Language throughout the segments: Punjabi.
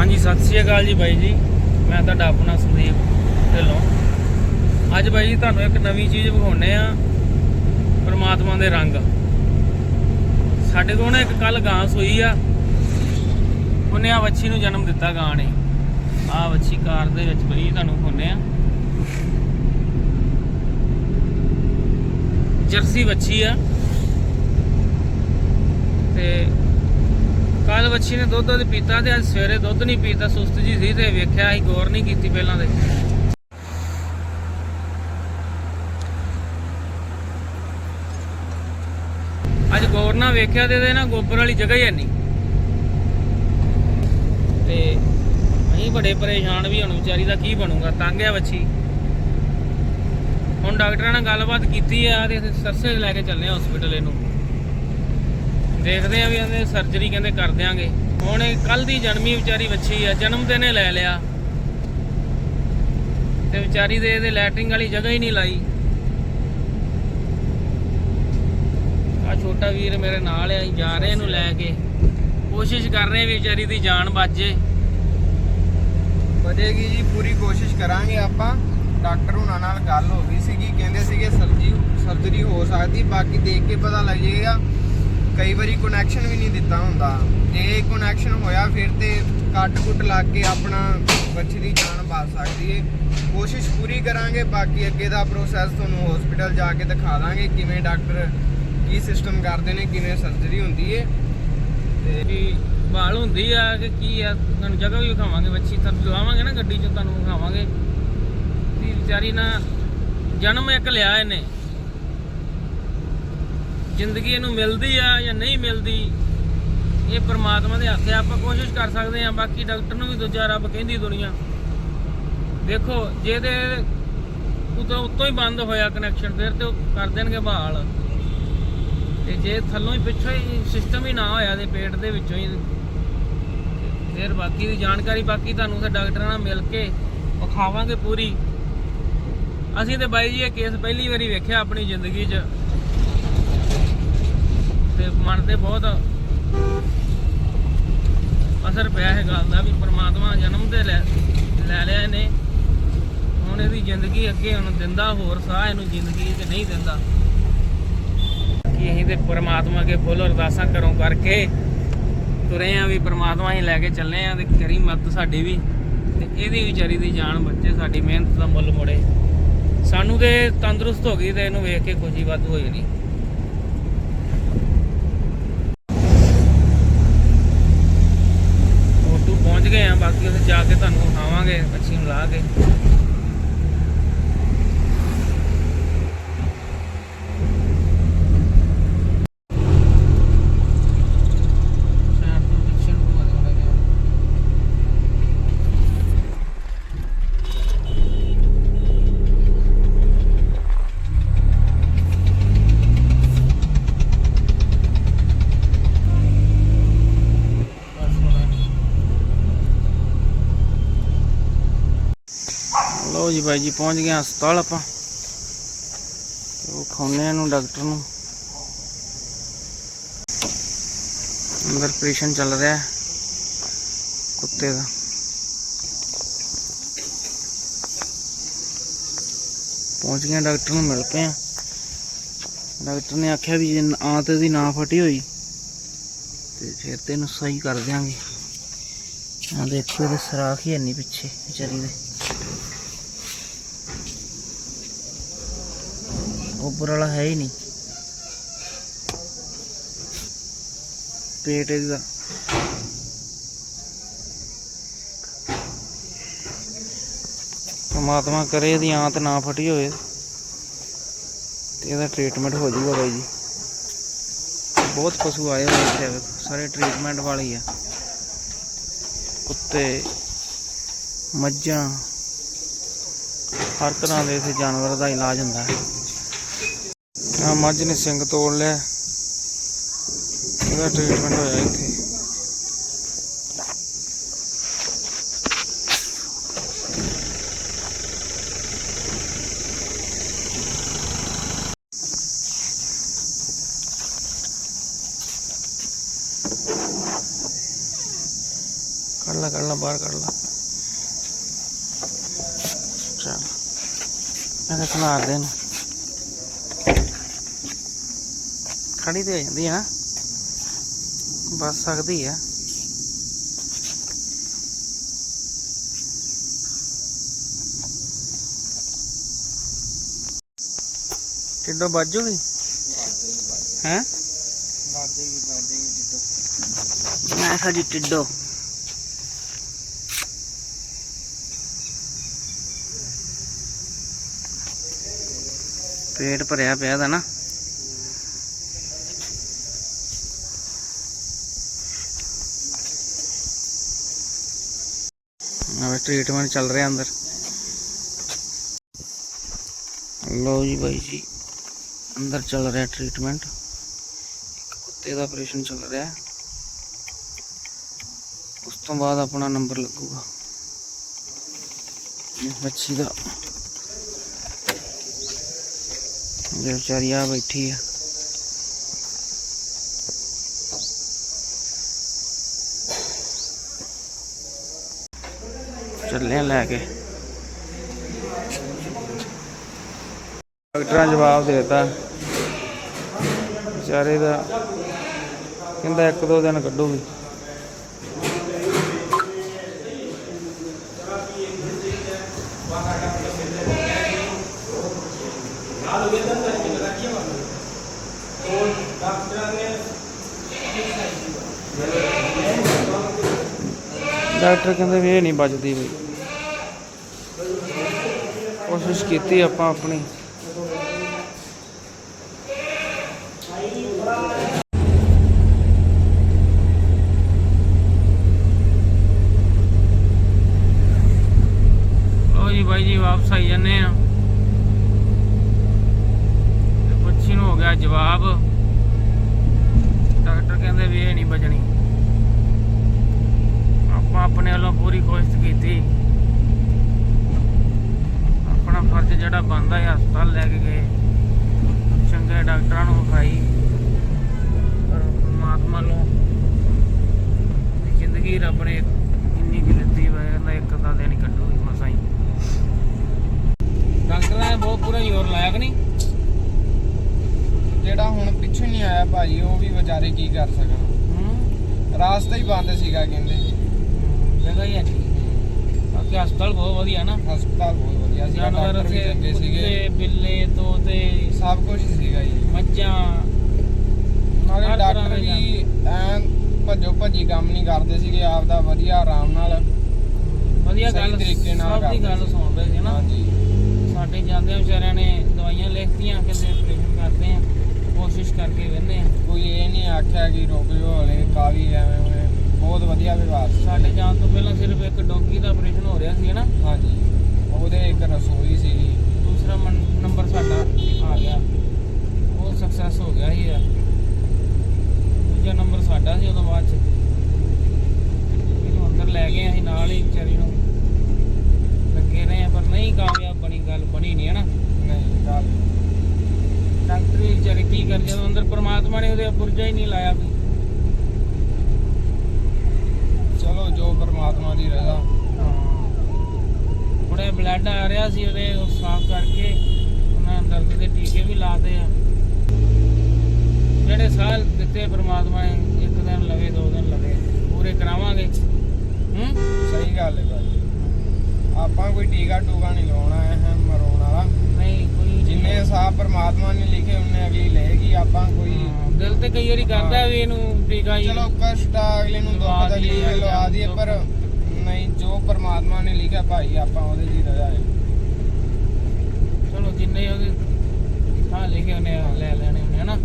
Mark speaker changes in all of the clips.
Speaker 1: ਹਾਂਜੀ, ਸਤਿ ਸ਼੍ਰੀ ਅਕਾਲ ਜੀ ਬਾਈ ਜੀ। ਮੈਂ ਤੁਹਾਡਾ ਆਪਣਾ ਸੰਦੀਪ ਢਿੱਲੋਂ। ਅੱਜ ਬਾਈ ਜੀ ਤੁਹਾਨੂੰ ਇੱਕ ਨਵੀਂ ਚੀਜ਼ ਵਿਖਾਉਣੇ ਆ, ਪਰਮਾਤਮਾ ਦੇ ਰੰਗ। ਸਾਡੇ ਕੋਲ ਨਾ ਇੱਕ ਕੱਲ ਗਾਂ ਸੂਈ ਆ। ਉਹਨੇ ਆ ਵੱਛੀ ਨੂੰ ਜਨਮ ਦਿੱਤਾ, ਗਾਂ ਨੇ। ਆ ਵੱਛੀ ਕਾਰ ਦੇ ਵਿੱਚ ਪਈ ਤੁਹਾਨੂੰ ਵਿਖਾਉਣੇ ਆ। ਜਰਸੀ ਵੱਛੀ ਆ। ਤੇ ਕੱਲ ਵੱਛੀ ਨੇ ਦੁੱਧ ਦੁੱਧ ਪੀਤਾ ਤੇ ਅੱਜ ਸਵੇਰੇ ਦੁੱਧ ਨਹੀਂ ਪੀਤਾ, ਸੁਸਤ ਜੀ ਸੀ ਤੇ ਵੇਖਿਆ ਅਸੀਂ ਗੌਰ ਨਹੀਂ ਕੀਤੀ ਪਹਿਲਾਂ ਤੇ। ਅੱਜ ਗੌਰ ਨਾਲ ਵੇਖਿਆ ਤੇ ਇਹਦੇ ਨਾ ਗੋਬਰ ਵਾਲੀ ਜਗ੍ਹਾ ਹੀ ਹੈ ਨਹੀਂ। ਤੇ ਅਸੀਂ ਬੜੇ ਪਰੇਸ਼ਾਨ ਵੀ ਹੁਣ ਵਿਚਾਰੀ ਦਾ ਕੀ ਬਣੂਗਾ, ਤੰਗ ਆ ਵੱਛੀ। ਹੁਣ ਡਾਕਟਰਾਂ ਨਾਲ ਗੱਲਬਾਤ ਕੀਤੀ ਆ ਤੇ ਅਸੀਂ ਸਰਸੇ ਲੈ ਕੇ ਚੱਲੇ ਆ ਹਸਪੀਟਲ ਇਹਨੂੰ। ਦੇਖਦੇ ਆ ਵੀ ਇਹਦੇ ਸਰਜਰੀ ਕਹਿੰਦੇ ਕਰ ਦਿਆਂਗੇ। ਹੁਣ ਇਹ ਕੱਲ ਦੀ ਜਨਮੀ ਵਿਚਾਰੀ ਬੱਚੀ ਆ, ਜਨਮ ਤੇ ਨੇ ਲੈ ਲਿਆ। ਤੇ ਵਿਚਾਰੀ ਦੇ ਇਹਦੇ ਲੈਟਰਿੰਗ ਵਾਲੀ ਜਗ੍ਹਾ ਹੀ ਨਹੀਂ ਲਾਈ। ਆ ਛੋਟਾ ਵੀਰ ਮੇਰੇ ਨਾਲ ਆ ਜਾ ਰਹੇ ਇਹਨੂੰ ਲੈ ਕੇ। ਕੋਸ਼ਿਸ਼ ਕਰ ਰਹੇ ਵੀ ਵਿਚਾਰੀ ਦੀ ਜਾਨ ਬਚੇ ਜੇ।
Speaker 2: ਵਧੇਗੀ ਜੀ, ਪੂਰੀ ਕੋਸ਼ਿਸ਼ ਕਰਾਂਗੇ ਆਪਾਂ। ਡਾਕਟਰ ਹੁਣਾਂ ਨਾਲ ਗੱਲ ਹੋ ਗਈ ਸੀਗੀ, ਕਹਿੰਦੇ ਸੀਗੇ ਸਰਜੀ ਸਰਜਰੀ ਹੋ ਸਕਦੀ, ਬਾਕੀ ਦੇਖ ਕੇ ਪਤਾ ਲੱਗ ਜਾਏਗਾ ਕਈ ਵਾਰੀ ਕਨੈਕਸ਼ਨ ਵੀ ਨਹੀਂ ਦਿੱਤਾ ਹੁੰਦਾ। ਜੇ ਕਨੈਕਸ਼ਨ ਹੋਇਆ ਫਿਰ ਤੇ ਕੱਟ ਕੁੱਟ ਲੱਗ ਕੇ ਆਪਣਾ ਬੱਚੇ ਦੀ ਜਾਨ ਬਚ ਸਕਦੀ ਏ। ਕੋਸ਼ਿਸ਼ ਪੂਰੀ ਕਰਾਂਗੇ, ਬਾਕੀ ਅੱਗੇ ਦਾ ਪ੍ਰੋਸੈਸ ਤੁਹਾਨੂੰ ਹਸਪੀਟਲ ਜਾ ਕੇ ਦਿਖਾ ਦਾਂਗੇ ਕਿਵੇਂ ਡਾਕਟਰ ਕੀ ਸਿਸਟਮ ਕਰਦੇ ਨੇ, ਕਿਵੇਂ ਸਰਜਰੀ ਹੁੰਦੀ ਏ। ਤੇ
Speaker 1: ਵੀ ਬਾਲ ਹੁੰਦੀ ਆ ਕਿ ਕੀ ਆ, ਤੁਹਾਨੂੰ ਜਗ੍ਹਾ ਵੀ ਵਿਖਾਵਾਂਗੇ ਬੱਚੀ ਤੁਹਾਨੂੰ ਲਵਾਵਾਂਗੇ ਨਾ ਗੱਡੀ 'ਚ, ਤੁਹਾਨੂੰ ਵਿਖਾਵਾਂਗੇ। ਵੀ ਵਿਚਾਰੀ ਨਾ ਜਨਮ ਇੱਕ ਲਿਆ ਇਹਨੇ। ਜ਼ਿੰਦਗੀ ਇਹਨੂੰ ਮਿਲਦੀ ਆ ਜਾਂ ਨਹੀਂ ਮਿਲਦੀ, ਇਹ ਪਰਮਾਤਮਾ ਦੇ ਹੱਥ ਆ ਆਪਾਂ ਕੋਸ਼ਿਸ਼ ਕਰ ਸਕਦੇ ਆ ਬਾਕੀ ਡਾਕਟਰ ਨੂੰ ਵੀ ਦੂਜਾ ਰੱਬ ਕਹਿੰਦੀ ਦੁਨੀਆ। ਦੇਖੋ ਜੇ ਤੇ ਉਤੋਂ ਹੀ ਬੰਦ ਹੋਇਆ ਕਨੈਕਸ਼ਨ ਫਿਰ ਤੇ ਉਹ ਕਰ ਦੇਣਗੇ ਬਹਾਲ। ਤੇ ਜੇ ਥੱਲੋਂ ਹੀ ਪਿੱਛੋਂ ਹੀ ਸਿਸਟਮ ਹੀ ਨਾ ਹੋਇਆ ਤੇ ਪੇਟ ਦੇ ਵਿੱਚੋਂ ਹੀ, ਫਿਰ ਬਾਕੀ ਦੀ ਜਾਣਕਾਰੀ, ਬਾਕੀ ਤੁਹਾਨੂੰ ਤੇ ਡਾਕਟਰਾਂ ਨਾਲ ਮਿਲ ਕੇ ਵਿਖਾਵਾਂਗੇ ਪੂਰੀ। ਅਸੀਂ ਤੇ ਬਾਈ ਜੀ ਇਹ ਕੇਸ ਪਹਿਲੀ ਵਾਰੀ ਵੇਖਿਆ ਆਪਣੀ ਜ਼ਿੰਦਗੀ 'ਚ। ਤੇ ਮਨ ਤੇ ਬਹੁਤ ਅਸਰ ਪਿਆ ਹੈ ਗੱਲ ਦਾ ਵੀ ਪ੍ਰਮਾਤਮਾ ਜਨਮ ਤੇ ਲੈ ਲੈ ਲਿਆ ਇਹਨੇ। ਹੁਣ ਇਹਦੀ ਜ਼ਿੰਦਗੀ ਅੱਗੇ ਹੁਣ ਦਿੰਦਾ ਹੋਰ ਸਾਹ, ਇਹਨੂੰ ਜ਼ਿੰਦਗੀ 'ਚ ਨਹੀਂ ਦਿੰਦਾ। ਕਿ ਅਸੀਂ ਤੇ ਪ੍ਰਮਾਤਮਾ ਅੱਗੇ ਫੁੱਲ ਅਰਦਾਸਾਂ ਕਰੋ ਕਰਕੇ ਤੁਰੇ ਆ ਵੀ ਪ੍ਰਮਾਤਮਾ ਹੀ ਲੈ ਕੇ ਚੱਲੇ ਆ ਤੇ ਕਰੀ ਮਦਦ ਸਾਡੀ ਵੀ। ਤੇ ਇਹਦੀ ਵਿਚਾਰੀ ਦੀ ਜਾਨ ਬੱਚੇ, ਸਾਡੀ ਮਿਹਨਤ ਦਾ ਮੁੱਲ ਮੋੜੇ। ਸਾਨੂੰ ਤੇ ਤੰਦਰੁਸਤ ਹੋ ਗਈ ਤੇ ਇਹਨੂੰ ਵੇਖ ਕੇ ਖੁਸ਼ੀ ਵਾਧੂ ਹੋਈ ਨਹੀਂ ਫੋਟੋ ਪਹੁੰਚ ਗਏ ਆ ਬਾਕੀ ਉੱਥੇ ਜਾ ਕੇ ਤੁਹਾਨੂੰ ਵਿਖਾਵਾਂਗੇ ਮੱਛੀ ਨੂੰ ਲਾ ਕੇ ਸ਼ਹਿਰ ਤੋਂ ਪਿੱਛੇ ਨੂੰ ਘੁਮਾ ਦੇਣਾ ਗਿਆ ਬਸ ਹੁਣ ਲਓ ਜੀ ਬਾਈ ਜੀ, ਪਹੁੰਚ ਗਏ ਹਸਪਤਾਲ ਆਪਾਂ। ਉਹ ਖਾਉਨੇ ਆ ਨੂੰ ਡਾਕਟਰ ਨੂੰ। ਅੰਦਰ ਆਪਰੇਸ਼ਨ ਚੱਲ ਰਿਹਾ ਹੈ, ਕੁੱਤੇ ਦਾ। ਪਹੁੰਚ ਗਏ ਡਾਕਟਰ ਨੂੰ ਮਿਲ ਪਏ ਆ ਡਾਕਟਰ ਨੇ ਆਖਿਆ ਵੀ ਜੇ ਆਂਤ ਦੀ ਨਾ ਫਟੀ ਹੋਈ, ਤੇ ਫਿਰ ਤੇ ਇਹਨੂੰ ਸਹੀ ਕਰ ਦਿਆਂਗੇ। ਆ ਦੇਖੋ ਇਹਦੇ ਸਰਾਖ ਹੀ ਨਹੀਂ ਪਿੱਛੇ, ਵਿਚਾਰੀ ਦੇ। ਉੱਪਰ ਵਾਲਾ ਹੈ ਹੀ ਨਹੀਂ। ਪੇਟ ਇਹਦਾ। ਪਰਮਾਤਮਾ ਕਰੇ ਇਹਦੀ ਆਂਤ ਨਾ ਫਟੀ ਹੋਵੇ ਤੇ ਇਹਦਾ ਟ੍ਰੀਟਮੈਂਟ ਹੋ ਜਾਊਗਾ ਬਾਈ ਜੀ। ਬਹੁਤ ਪਸ਼ੂ ਆਏ ਹੋਏ ਇੱਥੇ, ਸਾਰੇ ਟ੍ਰੀਟਮੈਂਟ ਵਾਲੇ ਆ। ਕੁੱਤੇ, ਮੱਝਾਂ, ਹਰ ਤਰ੍ਹਾਂ ਦੇ ਇੱਥੇ ਜਾਨਵਰ ਦਾ ਇਲਾਜ ਹੁੰਦਾ ਹੈ। ਆ ਮੱਝ ਨੇ ਸਿੰਘ ਤੋੜ ਲਿਆ। ਇਹਦਾ ਟ੍ਰੀਟਮੈਂਟ ਹੋਇਆ ਇੱਥੇ। ਕੱਢ ਲਾ ਕੱਢ ਲਾ, ਬਾਹਰ ਕੱਢ ਲਾ। ਚਲ, ਮੈਂ ਖਲਾਰ ਦੇ ਨੂੰ ਖੜੀ ਤੇ ਆ ਜਾਂਦੀ ਹੈ ਨਾ। ਬਸ ਸਕਦੀ ਆ ਟਿੱਡੋ ਵੱਜੂਗੀ ਹੈ?
Speaker 2: ਬਾਜੇਗੀ ਬਾਜੇਗੀ ਜਿੱਦੋਂ
Speaker 1: ਮੈਂ ਸਾਡੀ ਟਿੱਡੋ। ਪੇਟ ਭਰਿਆ ਪਿਆ ਦਾ ਨਾ। ਟ੍ਰੀਟਮੈਂਟ ਚੱਲ ਰਿਹਾ ਅੰਦਰ। ਲੋ ਜੀ ਬਾਈ ਜੀ, ਅੰਦਰ ਚੱਲ ਰਿਹਾ ਟ੍ਰੀਟਮੈਂਟ। ਇੱਕ ਕੁੱਤੇ ਦਾ ਆਪਰੇਸ਼ਨ ਚੱਲ ਰਿਹਾ। ਹੈ ਉਸ ਤੋਂ ਬਾਅਦ ਆਪਣਾ ਨੰਬਰ ਲੱਗੂਗਾ। ਬੱਚੀ ਦਾ। ਜੇ ਵਿਚਾਰੀ ਆ ਬੈਠੀ ਆ। ਚੱਲੇ ਆ ਲੈ ਕੇ। ਡਾਕਟਰਾਂ ਜਵਾਬ ਦੇ ਦਿੱਤਾ। ਵਿਚਾਰੇ ਦਾ ਕਹਿੰਦਾ ਇੱਕ ਦੋ ਦਿਨ ਕੱਢੋ ਵੀ ਡਾਕਟਰ ਕਹਿੰਦੇ ਵੀ ਇਹ ਨਹੀਂ ਬਚਦੀ ਬਈ ਕੋਸ਼ਿਸ਼ ਕੀਤੀ ਆਪਾਂ ਆਪਣੀ ਲੋ ਜੀ ਬਾਈ ਜੀ ਵਾਪਸ ਆਈ ਜੰਨੇ ਆ ਤੇ ਬੱਚੀ ਨੂੰ ਹੋ ਗਿਆ ਜਵਾਬ ਡਾਕਟਰ ਕਹਿੰਦੇ ਵੀ ਇਹ ਨਹੀਂ ਬਚਣੀ ਆਪਾਂ ਆਪਣੇ ਵੱਲੋਂ ਪੂਰੀ ਕੋਸ਼ਿਸ਼ ਕੀਤੀ ਆਪਣਾ ਫਰਜ਼ ਜਿਹੜਾ ਬਣਦਾ ਹੈ ਹਸਪਤਾਲ ਲੈ ਕੇ ਗਏ ਚੰਗੇ ਡਾਕਟਰਾਂ ਨੂੰ ਵਿਖਾਈ ਪਰ ਪਰਮਾਤਮਾ ਨੂੰ ਜ਼ਿੰਦਗੀ ਰੱਬ ਨੇ ਇੰਨੀ ਕਿ ਦਿੱਤੀ ਵਾ ਕਹਿੰਦਾ ਇੱਕ ਅੱਧਾ ਦਿਨ ਕੱਢੂਗੀ ਮਸਾਂ ਹੀ। ਡਾਕਟਰਾਂ ਨੇ ਬਹੁਤ ਪੂਰਾ ਜ਼ੋਰ ਲਾਇਆ ਕਿ ਨਹੀਂ?
Speaker 2: ਜਿਹੜਾ ਹੁਣ ਪਿੱਛੋਂ ਨਹੀਂ ਆਇਆ ਭਾਜੀ ਉਹ ਵੀ ਵਿਚਾਰੇ ਕੀ ਕਰ ਸਕਣ?
Speaker 1: ਹੂੰ।
Speaker 2: ਰਾਸਤਾ ਹੀ ਬੰਦ ਸੀਗਾ ਕਹਿੰਦੇ।
Speaker 1: ਜਗ੍ਹਾ ਹੀ ਹੈ ਬਾਕੀ ਹਸਪਤਾਲ ਬਹੁਤ ਵਧੀਆ ਨਾ।
Speaker 2: ਹਸਪਤਾਲ ਬਹੁਤ ਵਧੀਆ ਸੀ
Speaker 1: ਜਾਨਵਰ
Speaker 2: ਡਾਕਟਰ ਵੀ ਚੰਗੇ ਸੀਗੇ।
Speaker 1: ਕੁੱਤੇ ਬਿੱਲੇ ਤੋਤੇ
Speaker 2: ਸਭ ਕੁਝ ਸੀਗਾ ਜੀ।
Speaker 1: ਮੱਝਾਂ
Speaker 2: ਨਾਲੇ
Speaker 1: ਹਰ ਤਰ੍ਹਾਂ
Speaker 2: ਡਾਕਟਰ
Speaker 1: ਦੇ
Speaker 2: ਵੀ ਐਨ ਭੱਜੋ ਭੱਜੀ ਕੰਮ ਨਹੀਂ ਕਰਦੇ ਸੀਗੇ ਆਪ ਦਾ ਵਧੀਆ ਆਰਾਮ ਨਾਲ।
Speaker 1: ਵਧੀਆ
Speaker 2: ਸਹੀ
Speaker 1: ਗੱਲ
Speaker 2: ਤਰੀਕੇ ਨਾਲ
Speaker 1: ਸਭ ਦੀ
Speaker 2: ਕਰਦੇ
Speaker 1: ਗੱਲ
Speaker 2: ਸੀ।
Speaker 1: ਸੁਣ ਰਹੇ ਸੀ ਨਾ।
Speaker 2: ਹਾਂਜੀ।
Speaker 1: ਸਾਡੇ ਜਾਂਦਿਆਂ ਵਿਚਾਰਿਆਂ ਨੇ ਦਵਾਈਆਂ ਲਿਖਤੀਆਂ ਕਹਿੰਦੇ ਆਪਰੇਸ਼ਨ ਕਰਦੇ ਆ ਕੋਸ਼ਿਸ਼ ਕਰਕੇ ਵੰਨੇ ਆ।
Speaker 2: ਕੋਈ ਇਹ ਨਹੀਂ ਆਖਿਆ ਕਿ ਰੁਕ ਜਾਓ ਹਲੇ ਕਾਲੀ ਐਵੇਂ ਹੋਏ ਬਹੁਤ ਵਧੀਆ ਵਿਵਹਾਰ ਸੀ।
Speaker 1: ਸਾਡੇ ਜਾਣ ਤੋਂ ਪਹਿਲਾਂ ਸਿਰਫ ਇੱਕ ਡੋਗੀ ਦਾ ਆਪਰੇਸ਼ਨ ਹੋ ਰਿਹਾ ਸੀ ਨਾ।
Speaker 2: ਹਾਂਜੀ। ਉਹਦੇ ਇੱਕ ਰਸੋਈ ਸੀਗੀ
Speaker 1: ਦੂਸਰਾ ਨੰਬਰ ਸਾਡਾ ਆ ਗਿਆ। ਉਹ ਸਕਸੈਸ ਹੋ ਗਿਆ ਸੀ ਯਾਰ ਦੂਜਾ ਨੰਬਰ ਸਾਡਾ ਸੀ ਉਦੋਂ ਬਾਅਦ ਚ। ਇਹਨੂੰ ਅੰਦਰ ਲੈ ਗਏ ਅਸੀਂ ਨਾਲ ਹੀ ਵਿਚਾਰੀ ਨੂੰ। ਲੱਗੇ ਰਹੇ ਆ ਪਰ ਨਹੀਂ ਕਾਮਯਾਬ ਬਣੀ ਗੱਲ ਬਣੀ ਨਹੀਂ ਹੈ ਨਾ
Speaker 2: ਨਹੀਂ ਗੱਲ
Speaker 1: ਡਾਕਟਰ ਵਿਚਾਰੇ ਕੀ ਕਰ ਜਦੋਂ ਅੰਦਰ ਪ੍ਰਮਾਤਮਾ ਨੇ ਉਹਦੇ ਪੁਰਜਾ ਹੀ ਨਹੀਂ ਲਾਇਆ ਵੀ
Speaker 2: ਚਲੋ ਜੋ ਪਰਮਾਤਮਾ ਦੀ ਰਜ਼ਾ
Speaker 1: ਥੋੜਾ ਬਲੱਡ ਆ ਰਿਹਾ ਸੀ ਉਹਦੇ ਉਹ ਸਾਫ਼ ਕਰਕੇ ਉਹਨਾਂ ਦਰਦ ਦੇ ਟੀਕੇ ਵੀ ਲਾਤੇ ਆ। ਜਿਹੜੇ ਸਾਲ ਦਿੱਤੇ ਪ੍ਰਮਾਤਮਾ ਨੇ ਇੱਕ ਦਿਨ ਲਵੇ ਦੋ ਦਿਨ ਲਵੇ ਪੂਰੇ ਕਰਾਵਾਂਗੇ। ਹੂੰ?
Speaker 2: ਸਹੀ ਗੱਲ ਹੈ ਭਾਈ ਆਪਾਂ ਕੋਈ ਟੀਕਾ ਟੂਕਾ ਨਹੀਂ ਲਾਉਣਾ ਹੈ ਮਰਾਉਣ ਵਾਲਾ।
Speaker 1: ਨਹੀਂ ਕੋਈ
Speaker 2: ਜਿੰਨੇ ਹਿਸਾਬ ਪਰਮਾਤਮਾ ਨੇ ਲਿਖੇ ਉਹਨੇ ਅਗਲੀ ਲਏਗੀ ਆਪਾਂ ਕੋਈ
Speaker 1: ਦਿਲ ਤੇ ਕਈ ਵਾਰੀ ਕਰਦਾ ਵੀ ਇਹਨੂੰ ਟੀਕਾ ਹੀ
Speaker 2: ਚਲੋ ਕਸ਼ਟ ਅਗਲੇ ਨੂੰ ਦੁੱਖ ਤਕਲੀਫ ਲਵਾ ਦਈਏ। ਪਰ ਨਹੀਂ, ਜੋ ਪਰਮਾਤਮਾ ਨੇ ਲਿਖਿਆ ਭਾਈ, ਆਪਾਂ ਉਹਦੇ ਦੀ ਰਜ਼ਾ ਹੈ।
Speaker 1: ਚਲੋ, ਜਿੰਨੇ ਉਹਦੇ ਹਾਂ ਲਿਖੇ ਉਹਨੇ ਲੈ ਲੈਣੇ ਉਹਨੇ ਹਨਾ?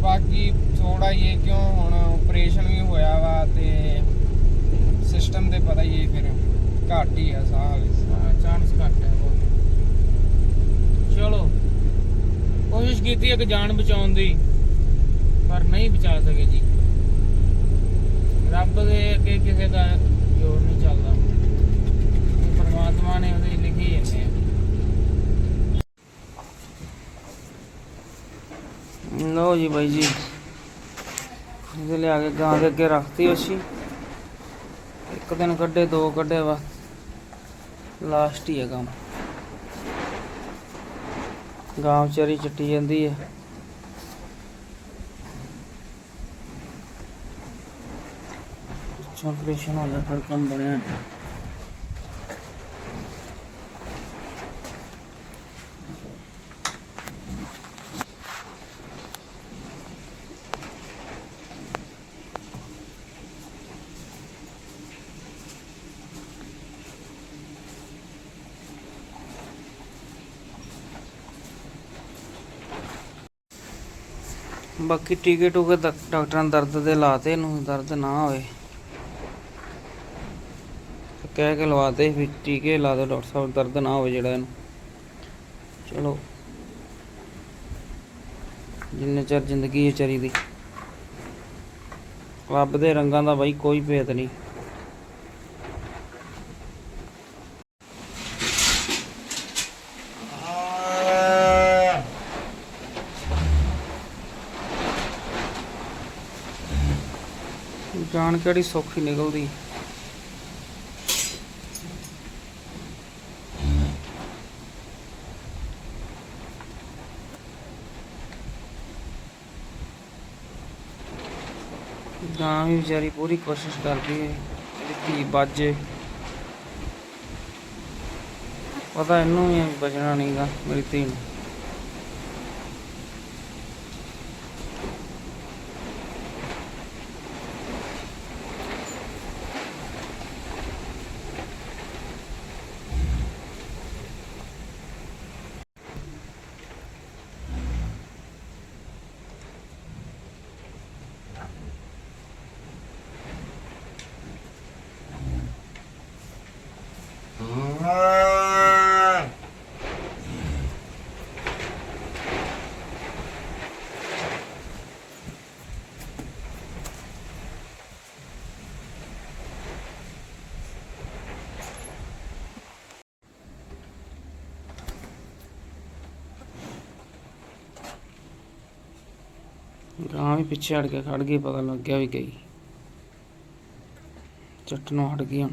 Speaker 2: ਬਾਕੀ ਥੋੜਾ ਇਹ ਕਿਉਂ ਹੁਣ ਆਪਰੇਸ਼ਨ ਵੀ ਹੋਇਆ ਵਾ ਤੇ ਸਿਸਟਮ ਤੇ ਪਤਾ ਹੀ ਹੈ ਫਿਰ ਘੱਟ ਹੀ ਆ ਸਾਹ
Speaker 1: ਚਾਂਸ ਘੱਟ ਹੈ ਚਲੋ, ਕੋਸ਼ਿਸ਼ ਕੀਤੀ ਇੱਕ ਜਾਨ ਬਚਾਉਣ ਦੀ, ਪਰ ਨਹੀਂ ਬਚਾ ਸਕੇ ਜੀ। ਰੱਬ ਦੇ ਅੱਗੇ ਕਿਸੇ ਦਾ ਜੋਰ ਨਹੀਂ ਚੱਲਦਾ। ਪਰਮਾਤਮਾ ਨੇ ਉਹਦੇ ਲਿਖੀ ਹੈ। ਲੋ ਜੀ ਬਾਈ ਜੀ। ਇਹਦੇ ਲਿਆ ਕੇ ਗਾਂ ਦੇ ਅੱਗੇ ਰੱਖਤੀ ਅੱਛੀ ਇੱਕ ਦਿਨ ਕੱਢੇ, ਦੋ ਕੱਢੇ ਵਾ ਲਾਸਟ ਹੀ ਹੈ ਕੰਮ ਗਾਂ ਵਿਚਾਰੀ ਚੱਟੀ ਜਾਂਦੀ ਹੈ। ਆਪਰੇਸ਼ਨ ਹੋ ਗਿਆ ਫਿਰ ਕੰਮ ਬਣਿਆ। ਬਾਕੀ ਟੀਕੇ ਟੂਕੇ ਡਾਕਟਰਾਂ ਦਰਦ ਦੇ ਲਾਤੇ, ਇਹਨੂੰ ਦਰਦ ਨਾ ਹੋਵੇ ਕਹਿ ਕੇ ਲਵਾਤੇ ਵੀ ਟੀਕੇ ਲਾ ਦਿਓ ਡਾਕਟਰ ਸਾਹਿਬ ਦਰਦ ਨਾ ਹੋਵੇ ਜਿਹੜਾ ਇਹਨੂੰ। ਚਲੋ। ਜਿੰਨੇ ਚਿਰ ਜ਼ਿੰਦਗੀ ਹੈ ਵਿਚਾਰੀ ਦੀ। ਰੱਬ ਦੇ ਰੰਗਾਂ ਦਾ ਬਾਈ ਕੋਈ ਭੇਤ ਨਹੀਂ। ਜਾਣ ਕਿਹੜੀ ਸੌਖੀ ਨਿਕਲਦੀ। ਗਾਂ ਵੀ ਵਿਚਾਰੀ ਪੂਰੀ ਕੋਸ਼ਿਸ਼ ਕਰਦੀ ਹੈ ਇਹਦੀ ਧੀ ਬਾਜੇ ਪਤਾ ਇਹਨੂੰ ਵੀ ਬਚਣਾ ਨਹੀਂਗਾ ਮੇਰੀ ਧੀ ਨੂੰ। ਗਾਂ ਵੀ ਪਿੱਛੇ ਹਟ ਕੇ ਖੜ ਗਈ, ਪਤਾ ਲੱਗ ਗਿਆ ਵੀ ਗਈ। ਚੱਟਣੋਂ ਹਟ ਗਈ ਹੁਣ।